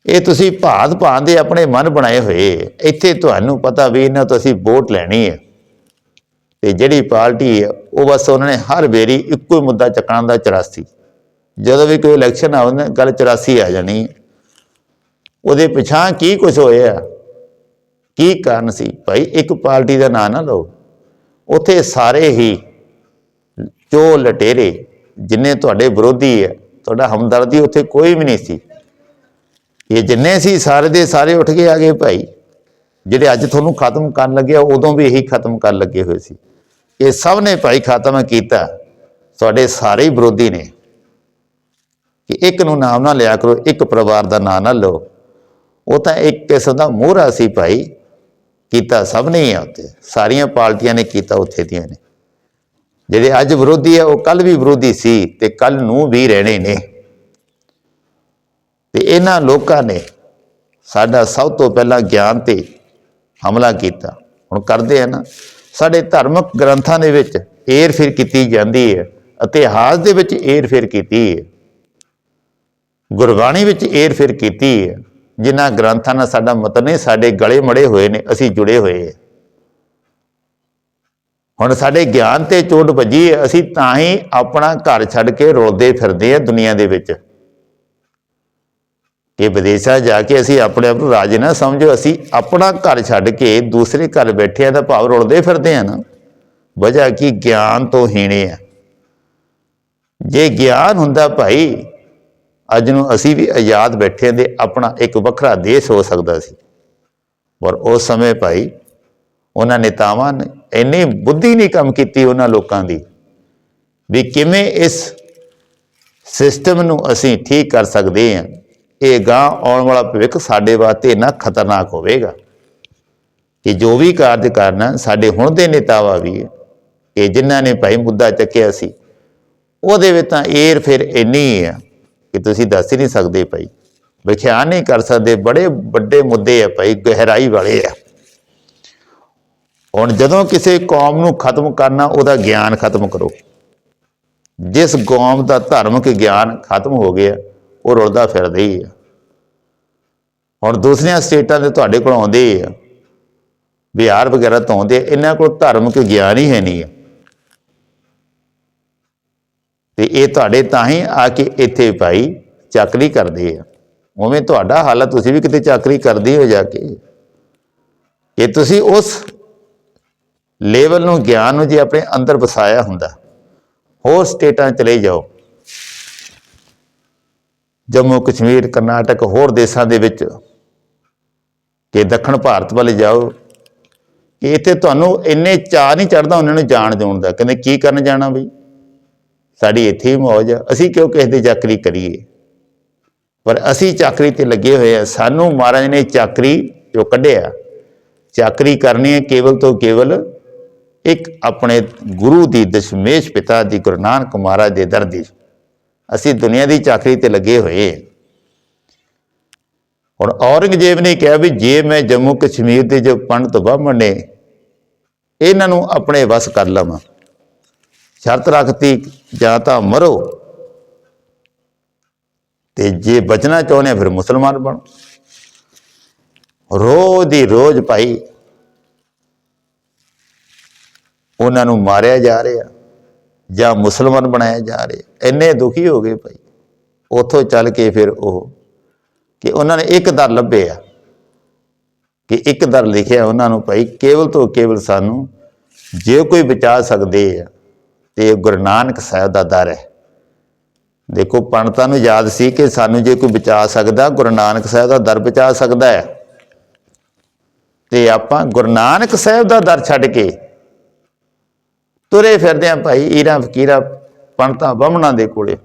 ਇਹ ਤੁਸੀਂ ਭਾਤ ਭਾਤ ਦੇ ਆਪਣੇ ਮਨ ਬਣਾਏ ਹੋਏ, ਇੱਥੇ ਤੁਹਾਨੂੰ ਪਤਾ ਵੀ ਇਹਨਾਂ ਤੋਂ ਅਸੀਂ ਵੋਟ ਲੈਣੀ ਹੈ। ਤੇ ਜਿਹੜੀ ਪਾਰਟੀ ਹੈ, ਉਹ ਬਸ ਉਹਨਾਂ ਨੇ ਹਰ ਵੇਰੀ ਇੱਕੋ ਹੀ ਮੁੱਦਾ ਚੱਕਣ ਦਾ 84 ਜਦੋਂ ਵੀ ਕੋਈ ਇਲੈਕਸ਼ਨ ਆਉਂਦਾ, ਗੱਲ 84 ਆ ਜਾਣੀ ਹੈ। ਉਹਦੇ ਪਿਛਾਂ ਕੀ ਕੁਝ ਹੋਇਆ? ਕੀ ਕਾਰਨ ਸੀ? ਭਾਈ, ਇੱਕ ਪਾਰਟੀ ਦਾ ਨਾਂ ਨਾ ਲਓ। ਉੱਥੇ ਸਾਰੇ ਹੀ ਜੋ ਲਟੇਰੇ ਜਿੰਨੇ ਤੁਹਾਡੇ ਵਿਰੋਧੀ ਹੈ, ਤੁਹਾਡਾ ਹਮਦਰਦੀ ਉੱਥੇ ਕੋਈ ਵੀ ਨਹੀਂ ਸੀ। ਇਹ ਜਿੰਨੇ ਸੀ ਸਾਰੇ ਦੇ ਸਾਰੇ ਉੱਠ ਕੇ ਆ ਗਏ ਭਾਈ। ਜਿਹੜੇ ਅੱਜ ਤੁਹਾਨੂੰ ਖਤਮ ਕਰਨ ਲੱਗੇ ਉਦੋਂ ਵੀ ਇਹੀ ਖਤਮ ਕਰਨ ਲੱਗੇ ਹੋਏ ਸੀ। ਇਹ ਸਭ ਨੇ ਭਾਈ ਖਤਮ ਕੀਤਾ। ਤੁਹਾਡੇ ਸਾਰੇ ਹੀ ਵਿਰੋਧੀ ਨੇ। ਕਿ ਇੱਕ ਨੂੰ ਨਾਮ ਨਾ ਲਿਆ ਕਰੋ, ਇੱਕ ਪਰਿਵਾਰ ਦਾ ਨਾਂ ਨਾ ਲਓ। ਉਹ ਤਾਂ ਇੱਕ ਕਿਸਮ ਦਾ ਮੋਹਰਾ ਸੀ ਭਾਈ। ਕੀਤਾ ਸਭ ਨੇ ਹੀ ਆ ਉੱਤੇ ਸਾਰੀਆਂ ਪਾਰਟੀਆਂ ਨੇ ਕੀਤਾ ਉੱਥੇ ਦੀਆਂ ਨੇ। ਜਿਹੜੇ ਅੱਜ ਵਿਰੋਧੀ ਆ, ਉਹ ਕੱਲ ਵੀ ਵਿਰੋਧੀ ਸੀ ਤੇ ਕੱਲ ਨੂੰ ਵੀ ਰਹਿਣੇ ਨੇ। ਤੇ ਇਹਨਾਂ ਲੋਕਾਂ ਨੇ ਸਾਡਾ ਸਭ ਤੋਂ ਪਹਿਲਾਂ ਗਿਆਨ ਤੇ ਹਮਲਾ ਕੀਤਾ। ਹੁਣ ਕਰਦੇ ਆ ਨਾ, ਸਾਡੇ ਧਾਰਮਿਕ ਗ੍ਰੰਥਾਂ ਦੇ ਵਿੱਚ ਏਰ ਫਿਰ ਕੀਤੀ ਜਾਂਦੀ ਹੈ, ਇਤਿਹਾਸ ਦੇ ਵਿੱਚ ਏਰ ਫਿਰ ਕੀਤੀ ਹੈ। ਗੁਰਬਾਣੀ ਵਿੱਚ ਏਰ ਫਿਰ ਕੀਤੀ ਹੈ। ਜਿਨ੍ਹਾਂ ਗ੍ਰੰਥਾਂ ਨਾਲ ਸਾਡਾ ਮਤਲਬ ਨਹੀਂ, ਸਾਡੇ ਗਲੇ ਮੜੇ ਹੋਏ ਨੇ, ਅਸੀਂ ਜੁੜੇ ਹੋਏ ਹਾਂ। ਹੁਣ ਸਾਡੇ ਗਿਆਨ ਤੇ ਚੋਟ ਵੱਜੀ ਹੈ ਅਸੀਂ ਤਾਂ ਹੀ ਆਪਣਾ ਘਰ ਛੱਡ ਕੇ ਰੋਲਦੇ ਫਿਰਦੇ ਆ ਦੁਨੀਆ ਦੇ ਵਿੱਚ। ਕਿ ਵਿਦੇਸ਼ਾਂ ਜਾ ਕੇ ਅਸੀਂ ਆਪਣੇ ਆਪ ਨੂੰ ਰਾਜ ਨਾ ਸਮਝੋ, ਅਸੀਂ ਆਪਣਾ ਘਰ ਛੱਡ ਕੇ ਦੂਸਰੇ ਘਰ ਬੈਠੇ ਆ ਤਾਂ ਭਾਵ ਰੁਲਦੇ ਫਿਰਦੇ ਆ ਨਾ। ਵਜ੍ਹਾ ਕੀ? ਗਿਆਨ ਤੋਂ ਹੀਣੇ ਆ। ਜੇ ਗਿਆਨ ਹੁੰਦਾ ਭਾਈ ਅੱਜ ਨੂੰ ਅਸੀਂ ਵੀ ਆਜ਼ਾਦ ਬੈਠੇ ਦੇ ਆਪਣਾ ਇੱਕ ਵੱਖਰਾ ਦੇਸ਼ ਹੋ ਸਕਦਾ ਸੀ। ਪਰ ਉਸ ਸਮੇਂ ਭਾਈ, ਉਹਨਾਂ ਨੇਤਾਵਾਂ ਨੇ ਇੰਨੀ ਬੁੱਧੀ ਨਹੀਂ ਕੰਮ ਕੀਤੀ ਉਹਨਾਂ ਲੋਕਾਂ ਦੀ ਵੀ ਕਿਵੇਂ ਇਸ ਸਿਸਟਮ ਨੂੰ ਅਸੀਂ ਠੀਕ ਕਰ ਸਕਦੇ ਹਾਂ। ਇਹ ਗਾਂ ਆਉਣ ਵਾਲਾ ਭਵਿੱਖ ਸਾਡੇ ਵਾਸਤੇ ਇੰਨਾ ਖਤਰਨਾਕ ਹੋਵੇਗਾ ਕਿ ਜੋ ਵੀ ਕਾਰਜ ਕਰਨਾ ਸਾਡੇ ਹੁਣ ਦੇ ਨੇਤਾਵਾ ਵੀ ਹੈ। ਜਿਨ੍ਹਾਂ ਨੇ ਭਾਈ ਮੁੱਦਾ ਚੱਕਿਆ ਸੀ, ਉਹਦੇ ਵਿੱਚ ਤਾਂ ਏਰ ਫਿਰ ਇੰਨੀ ਹੈ। ਕਿ ਤੁਸੀਂ ਦੱਸ ਹੀ ਨਹੀਂ ਸਕਦੇ ਭਾਈ। ਵਿਖਿਆਨ ਨਹੀਂ ਕਰ ਸਕਦੇ ਬੜੇ ਵੱਡੇ ਮੁੱਦੇ ਆ ਭਾਈ ਗਹਿਰਾਈ ਵਾਲੇ ਆ। ਹੁਣ ਜਦੋਂ ਕਿਸੇ ਕੌਮ ਨੂੰ ਖਤਮ ਕਰਨਾ ਉਹਦਾ ਗਿਆਨ ਖਤਮ ਕਰੋ। ਜਿਸ ਕੌਮ ਦਾ ਧਾਰਮਿਕ ਗਿਆਨ ਖਤਮ ਹੋ ਗਿਆ ਉਹ ਰੁਲਦਾ ਫਿਰਦਾ ਹੀ ਆ। ਹੁਣ ਦੂਸਰੀਆਂ ਸਟੇਟਾਂ ਦੇ ਤੁਹਾਡੇ ਕੋਲ ਆਉਂਦੇ ਆ। ਬਿਹਾਰ ਵਗੈਰਾ ਤੋਂ ਆਉਂਦੇ ਆ, ਇਹਨਾਂ ਕੋਲ ਧਾਰਮਿਕ ਗਿਆਨ ਹੀ ਹੈ ਨਹੀਂ ਆ। ਤੇ ਇਹ ਤੁਹਾਡੇ ਤਾਂ ਹੀ ਆ ਕੇ ਇੱਥੇ ਭਾਈ ਚਾਕਰੀ ਕਰਦੇ ਆ। ਉਵੇਂ ਤੁਹਾਡਾ ਹਾਲ ਆ, ਤੁਸੀਂ ਵੀ ਕਿਤੇ ਚਾਕਰੀ ਕਰਦੇ ਹੋ ਜਾ ਕੇ। ਕਿ ਤੁਸੀਂ ਉਸ ਲੈਵਲ ਨੂੰ, ਗਿਆਨ ਨੂੰ ਜੇ ਆਪਣੇ ਅੰਦਰ ਵਸਾਇਆ ਹੁੰਦਾ, ਹੋਰ ਸਟੇਟਾਂ 'ਚ ਚਲੇ ਜਾਓ। ਜੰਮੂ ਕਸ਼ਮੀਰ, ਕਰਨਾਟਕ, ਹੋਰ ਦੇਸ਼ਾਂ ਦੇ ਵਿੱਚ ਕਿ ਦੱਖਣ ਭਾਰਤ ਵੱਲ ਜਾਓ, ਕਿ ਇੱਥੇ ਤੁਹਾਨੂੰ ਇੰਨੇ ਚਾਹ ਨਹੀਂ ਚੜਦਾ ਉਹਨਾਂ ਨੂੰ ਜਾਣ ਜਾਣ ਦਾ, ਕਹਿੰਦੇ ਕੀ ਕਰਨ ਜਾਣਾ ਬਈ? ਸਾਡੀ ਇੱਥੇ ਹੀ ਮੌਜ ਆ। ਅਸੀਂ ਕਿਉਂ ਕਿਸੇ ਦੀ ਚਾਕਰੀ ਕਰੀਏ? ਪਰ ਅਸੀਂ ਚਾਕਰੀ ਤੇ ਲੱਗੇ ਹੋਏ ਆ। ਸਾਨੂੰ ਮਹਾਰਾਜ ਨੇ ਚਾਕਰੀ ਜੋ ਕੱਢਿਆ, ਚਾਕਰੀ ਕਰਨੀ ਹੈ ਕੇਵਲ ਤੋਂ ਕੇਵਲ ਇੱਕ ਆਪਣੇ ਗੁਰੂ ਦੀ ਦਸ਼ਮੇਸ਼ ਪਿਤਾ ਦੀ ਗੁਰੂ ਨਾਨਕ ਮਹਾਰਾਜ ਦੇ ਦਰ ਦੀ। ਅਸੀਂ ਦੁਨੀਆ ਦੀ ਚਾਕਰੀ ਤੇ ਲੱਗੇ ਹੋਏ ਹਾਂ। ਹੁਣ ਔਰੰਗਜ਼ੇਬ ਨੇ ਕਿਹਾ ਵੀ ਜੇ ਮੈਂ ਜੰਮੂ ਕਸ਼ਮੀਰ ਦੇ ਜੋ ਪੰਡਤ ਬ੍ਰਾਹਮਣ ਨੇ, ਇਹਨਾਂ ਨੂੰ ਆਪਣੇ ਵਸ ਕਰ ਲਵਾਂ। ਸ਼ਰਤ ਰੱਖਤੀ, ਜਾਂ ਤਾਂ ਮਰੋ। ਤੇ ਜੇ ਬਚਣਾ ਚਾਹੁੰਦੇ ਆ, ਫਿਰ ਮੁਸਲਮਾਨ ਬਣੋ। ਰੋਜ਼ ਦੀ ਰੋਜ਼ ਭਾਈ, ਉਹਨਾਂ ਨੂੰ ਮਾਰਿਆ ਜਾ ਰਿਹਾ, ਜਾਂ ਮੁਸਲਮਾਨ ਬਣਾਇਆ ਜਾ ਰਿਹਾ। ਇੰਨੇ ਦੁਖੀ ਹੋ ਗਏ ਭਾਈ। ਉੱਥੋਂ ਚੱਲ ਕੇ ਫਿਰ ਉਹ, ਕਿ ਉਹਨਾਂ ਨੇ ਇੱਕ ਦਰ ਲੱਭਿਆ। ਕਿ ਇੱਕ ਦਰ ਲਿਖਿਆ ਉਹਨਾਂ ਨੂੰ ਭਾਈ, ਕੇਵਲ ਤੋਂ ਕੇਵਲ ਸਾਨੂੰ ਜੇ ਕੋਈ ਬਚਾ ਸਕਦੇ ਆ ਤੇ ਗੁਰੂ ਨਾਨਕ ਸਾਹਿਬ ਦਾ ਦਰ ਹੈ। ਦੇਖੋ, ਪੰਡਤਾਂ ਨੂੰ ਯਾਦ ਸੀ ਕਿ ਸਾਨੂੰ ਜੇ ਕੋਈ ਬਚਾ ਸਕਦਾ, ਗੁਰੂ ਨਾਨਕ ਸਾਹਿਬ ਦਾ ਦਰ ਬਚਾ ਸਕਦਾ ਹੈ। ਤੇ ਆਪਾਂ ਗੁਰੂ ਨਾਨਕ ਸਾਹਿਬ ਦਾ ਦਰ ਛੱਡ ਕੇ ਤੁਰੇ ਫਿਰਦੇ ਆ ਭਾਈ ਈਰਾ ਫਕੀਰਾ ਪੰਡਤਾਂ ਬਾਹਮਣਾਂ ਦੇ ਕੋਲੇ।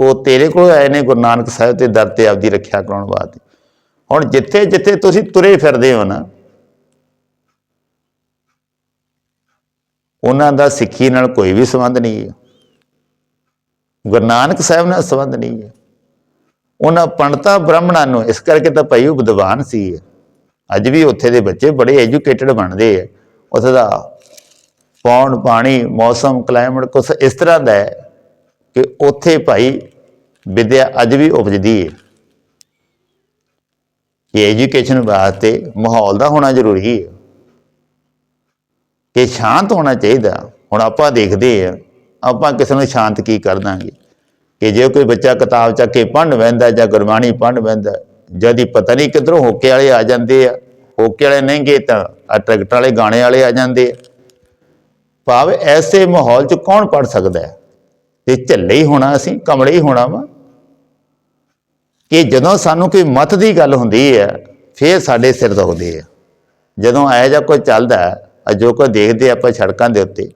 ਉਹ ਤੇਰੇ ਕੋਲ ਆਏ ਨੇ ਗੁਰੂ ਨਾਨਕ ਸਾਹਿਬ ਦੇ ਦਰ ਤੇ ਆਪਦੀ ਰੱਖਿਆ ਕਰਾਉਣ ਵਾਸਤੇ। ਹੁਣ ਜਿੱਥੇ ਜਿੱਥੇ ਤੁਸੀਂ ਤੁਰੇ ਫਿਰਦੇ ਹੋ ਨਾ ਉਹਨਾਂ ਦਾ ਸਿੱਖੀ ਨਾਲ ਕੋਈ ਵੀ ਸੰਬੰਧ ਨਹੀਂ ਹੈ। ਗੁਰੂ ਨਾਨਕ ਸਾਹਿਬ ਨਾਲ ਸੰਬੰਧ ਨਹੀਂ ਹੈ। ਉਹਨਾਂ ਪੰਡਤਾਂ ਬ੍ਰਾਹਮਣਾਂ ਨੂੰ ਇਸ ਕਰਕੇ ਤਾਂ ਭਾਈ ਉਹ ਵਿਦਵਾਨ ਸੀ। ਅੱਜ ਵੀ ਉੱਥੇ ਦੇ ਬੱਚੇ ਬੜੇ ਐਜੂਕੇਟਡ ਬਣਦੇ ਆ। ਉੱਥੇ ਦਾ ਪੌਣ, ਪਾਣੀ, ਮੌਸਮ ਕਲਾਈਮੇਟ ਕੁਛ ਇਸ ਤਰ੍ਹਾਂ ਦਾ ਹੈ ਕਿ ਉੱਥੇ ਭਾਈ ਵਿਦਿਆ ਅੱਜ ਵੀ ਉਪਜਦੀ ਹੈ। ਇਹ ਐਜੂਕੇਸ਼ਨ ਵਾਸਤੇ ਮਾਹੌਲ ਦਾ ਹੋਣਾ ਜ਼ਰੂਰੀ ਹੈ। ਕਿ ਸ਼ਾਂਤ ਹੋਣਾ ਚਾਹੀਦਾ। ਹੁਣ ਆਪਾਂ ਦੇਖਦੇ ਆ ਆਪਾਂ ਕਿਸੇ ਨੂੰ ਸ਼ਾਂਤ ਕੀ ਕਰ ਦਾਂਗੇ? ਕਿ ਜੇ ਕੋਈ ਬੱਚਾ ਕਿਤਾਬ ਚੱਕ ਕੇ ਪੜ੍ਹਨ ਬਹਿੰਦਾ ਜਾਂ ਗੁਰਬਾਣੀ ਪੜ੍ਹਨ ਬਹਿੰਦਾ ਜਦ ਹੀ ਪਤਾ ਨਹੀਂ ਕਿੱਧਰੋਂ ਹੋਕੇ ਵਾਲੇ ਆ ਜਾਂਦੇ ਆ, ਹੋਕੇ ਵਾਲੇ ਨਹੀਂ ਗਏ ਤਾਂ ਆ ਟਰੈਕਟਰ ਵਾਲੇ ਗਾਣੇ ਵਾਲੇ ਆ ਜਾਂਦੇ ਆ। ਭਾਵ ਐਸੇ ਮਾਹੌਲ 'ਚ ਕੌਣ ਪੜ ਸਕਦਾ ਹੈ? ਤੇ ਝੱਲੇ ਹੀ ਹੋਣਾ ਅਸੀਂ, ਕਮਲੇ ਹੀ ਹੋਣਾ ਵਾ। ਕਿ ਜਦੋਂ ਸਾਨੂੰ ਕੋਈ ਮਤ ਦੀ ਗੱਲ ਹੁੰਦੀ ਹੈ, ਫੇਰ ਸਾਡੇ ਸਿਰ ਦੁਖਦੇ ਆ। ਜਦੋਂ ਆਇਆ ਜਾਂ ਕੋਈ ਚੱਲਦਾ ਆ ਜੋ ਕੋਈ ਦੇਖਦੇ ਆਪਾਂ ਸੜਕਾਂ ਦੇ ਉੱਤੇ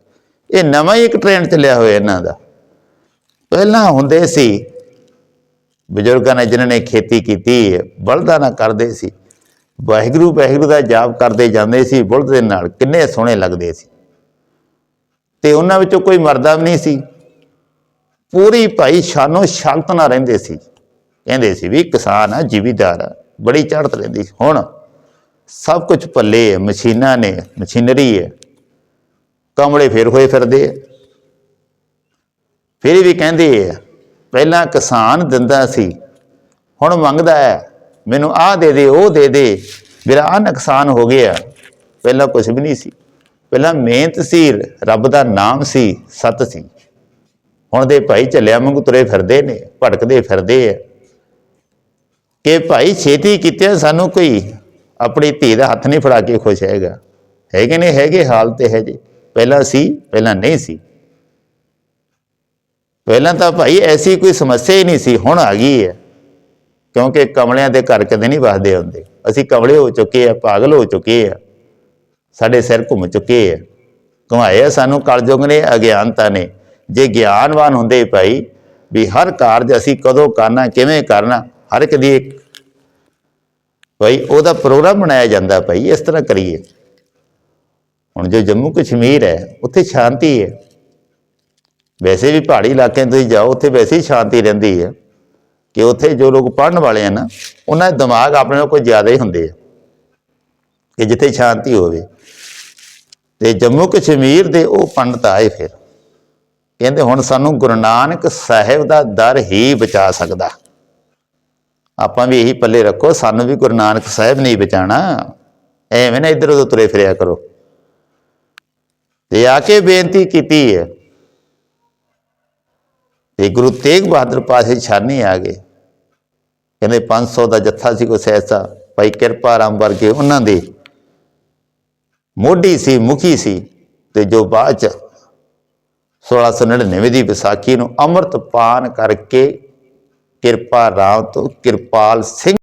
ਇਹ ਨਵਾਂ ਹੀ ਇੱਕ ਟ੍ਰੈਂਡ ਚੱਲਿਆ ਹੋਇਆ ਇਹਨਾਂ ਦਾ। ਪਹਿਲਾਂ ਹੁੰਦੇ ਸੀ ਬਜ਼ੁਰਗਾਂ ਨੇ ਜਿਨ੍ਹਾਂ ਨੇ ਖੇਤੀ ਕੀਤੀ ਹੈ, ਬਲਦਾਂ ਨਾਲ ਕਰਦੇ ਸੀ। ਵਾਹਿਗੁਰੂ ਵਾਹਿਗੁਰੂ ਦਾ ਜਾਪ ਕਰਦੇ ਜਾਂਦੇ ਸੀ ਬੁਲਦ ਦੇ ਨਾਲ ਕਿੰਨੇ ਸੋਹਣੇ ਲੱਗਦੇ ਸੀ। ਤੇ ਉਹਨਾਂ ਵਿੱਚੋਂ ਕੋਈ ਮਰਦਾ ਵੀ ਨਹੀਂ ਸੀ। ਪੂਰੀ ਭਾਈ ਸ਼ਾਨੋ ਸ਼ਕਤ ਨਾਲ ਰਹਿੰਦੇ ਸੀ। ਕਹਿੰਦੇ ਸੀ ਵੀ ਕਿਸਾਨ ਆ ਜ਼ਿਮੀਦਾਰ ਆ ਬੜੀ ਚੜ੍ਹਤ ਰਹਿੰਦੀ ਸੀ। ਹੁਣ ਸਭ ਕੁਝ ਪੱਲੇ ਹੈ, ਮਸ਼ੀਨਾਂ ਨੇ, ਮਸ਼ੀਨਰੀ ਹੈ। ਕਮਲੇ ਫੇਰ ਹੋਏ ਫਿਰਦੇ ਆ ਫਿਰ ਵੀ ਕਹਿੰਦੇ ਆ ਪਹਿਲਾਂ ਕਿਸਾਨ ਦਿੰਦਾ ਸੀ, ਹੁਣ ਮੰਗਦਾ ਹੈ, ਮੈਨੂੰ ਆਹ ਦੇ ਦੇ, ਉਹ ਦੇ ਦੇ। ਮੇਰਾ ਆਹ ਨੁਕਸਾਨ ਹੋ ਗਿਆ। ਪਹਿਲਾਂ ਕੁਝ ਵੀ ਨਹੀਂ ਸੀ। ਪਹਿਲਾਂ ਮਿਹਨਤ ਸੀ, ਰੱਬ ਦਾ ਨਾਮ ਸੀ, ਸਤ ਸੀ। ਹੁਣ ਦੇ ਭਾਈ ਚੱਲਿਆ ਵਾਂਗੂ ਤੁਰੇ ਫਿਰਦੇ ਨੇ, ਭਟਕਦੇ ਫਿਰਦੇ ਆ ਕਿ ਭਾਈ ਛੇਤੀ ਕੀਤੇ ਸਾਨੂੰ ਕੋਈ ਆਪਣੀ ਧੀ ਦਾ ਹੱਥ ਨਹੀਂ ਫੜਾ ਕੇ ਖੁਸ਼ ਹੈਗਾ। ਹੈਗੇ ਨੇ, ਹੈਗੇ, ਹਾਲ ਤੇ ਹੈ ਜੀ ਪਹਿਲਾਂ ਸੀ, ਪਹਿਲਾਂ ਨਹੀਂ ਸੀ। ਪਹਿਲਾਂ ਤਾਂ ਭਾਈ ਐਸੀ ਕੋਈ ਸਮੱਸਿਆ ਹੀ ਨਹੀਂ ਸੀ, ਹੁਣ ਆ ਗਈ ਹੈ। ਕਿਉਂਕਿ ਕਮਲਿਆਂ ਦੇ ਘਰ ਕਦੇ ਨਹੀਂ ਵਸਦੇ ਹੁੰਦੇ। ਅਸੀਂ ਕਮਲੇ ਹੋ ਚੁੱਕੇ ਆ ਪਾਗਲ ਹੋ ਚੁੱਕੇ ਆ ਸਾਡੇ ਸਿਰ ਘੁੰਮ ਚੁੱਕੇ ਆ ਘੁਮਾਏ ਆ ਸਾਨੂੰ ਕਲਯੁਗ ਨੇ, ਅਗਿਆਨਤਾ ਨੇ। ਜੇ ਗਿਆਨਵਾਨ ਹੁੰਦੇ ਭਾਈ, ਵੀ ਹਰ ਕਾਰਜ ਅਸੀਂ ਕਦੋਂ ਕਰਨਾ, ਕਿਵੇਂ ਕਰਨਾ, ਹਰ ਇੱਕ ਦੀ ਇੱਕ ਭਾਈ, ਉਹਦਾ ਪ੍ਰੋਗਰਾਮ ਬਣਾਇਆ ਜਾਂਦਾ ਭਾਈ, ਇਸ ਤਰ੍ਹਾਂ ਕਰੀਏ। ਹੁਣ ਜੋ ਜੰਮੂ ਕਸ਼ਮੀਰ ਹੈ, ਉੱਥੇ ਸ਼ਾਂਤੀ ਹੈ। ਵੈਸੇ ਵੀ ਪਹਾੜੀ ਇਲਾਕਿਆਂ ਤੁਸੀਂ ਜਾਓ, ਉੱਥੇ ਵੈਸੇ ਹੀ ਸ਼ਾਂਤੀ ਰਹਿੰਦੀ ਹੈ। ਕਿ ਉੱਥੇ ਜੋ ਲੋਕ ਪੜਨ ਵਾਲੇ ਆ ਨਾ, ਉਹਨਾਂ ਦੇ ਦਿਮਾਗ ਆਪਣੇ ਨਾਲੋਂ ਕੋਈ ਜ਼ਿਆਦਾ ਹੀ ਹੁੰਦੇ ਆ। ਕਿ ਜਿੱਥੇ ਸ਼ਾਂਤੀ ਹੋਵੇ। ਤੇ ਜੰਮੂ ਕਸ਼ਮੀਰ ਦੇ ਉਹ ਪੰਡਤ ਆਏ ਫਿਰ। ਕਹਿੰਦੇ ਹੁਣ ਸਾਨੂੰ ਗੁਰੂ ਨਾਨਕ ਸਾਹਿਬ ਦਾ ਦਰ ਹੀ ਬਚਾ ਸਕਦਾ। ਆਪਾਂ ਵੀ ਇਹੀ ਪੱਲੇ ਰੱਖੋ, ਸਾਨੂੰ ਵੀ ਗੁਰੂ ਨਾਨਕ ਸਾਹਿਬ ਨਹੀਂ ਬਚਾਣਾ ਐਵੇਂ ਨਾ ਇੱਧਰ ਉਧਰ ਤੁਰੇ ਫਿਰਿਆ ਕਰੋ। ਤੇ ਆ ਕੇ ਬੇਨਤੀ ਕੀਤੀ ਹੈ ਤੇ ਗੁਰੂ ਤੇਗ ਬਹਾਦਰ ਪਾਸੇ ਛਾਨੀ ਆ ਗਏ ਕਹਿੰਦੇ 500 ਦਾ ਜੱਥਾ ਸੀ ਕੋਈ ਸੈਸਾ ਭਾਈ ਕਿਰਪਾ ਰਾਮ ਵਰਗੇ ਉਹਨਾਂ ਦੇ। ਮੋਢੀ ਸੀ, ਮੁਖੀ ਸੀ ਤੇ ਜੋ ਬਾਅਦ ਚ 1699 ਦੀ ਵਿਸਾਖੀ ਨੂੰ ਅੰਮ੍ਰਿਤ ਪਾਨ ਕਰਕੇ ਕਿਰਪਾ ਰਾਮ ਤੋਂ ਕਿਰਪਾਲ ਸਿੰਘ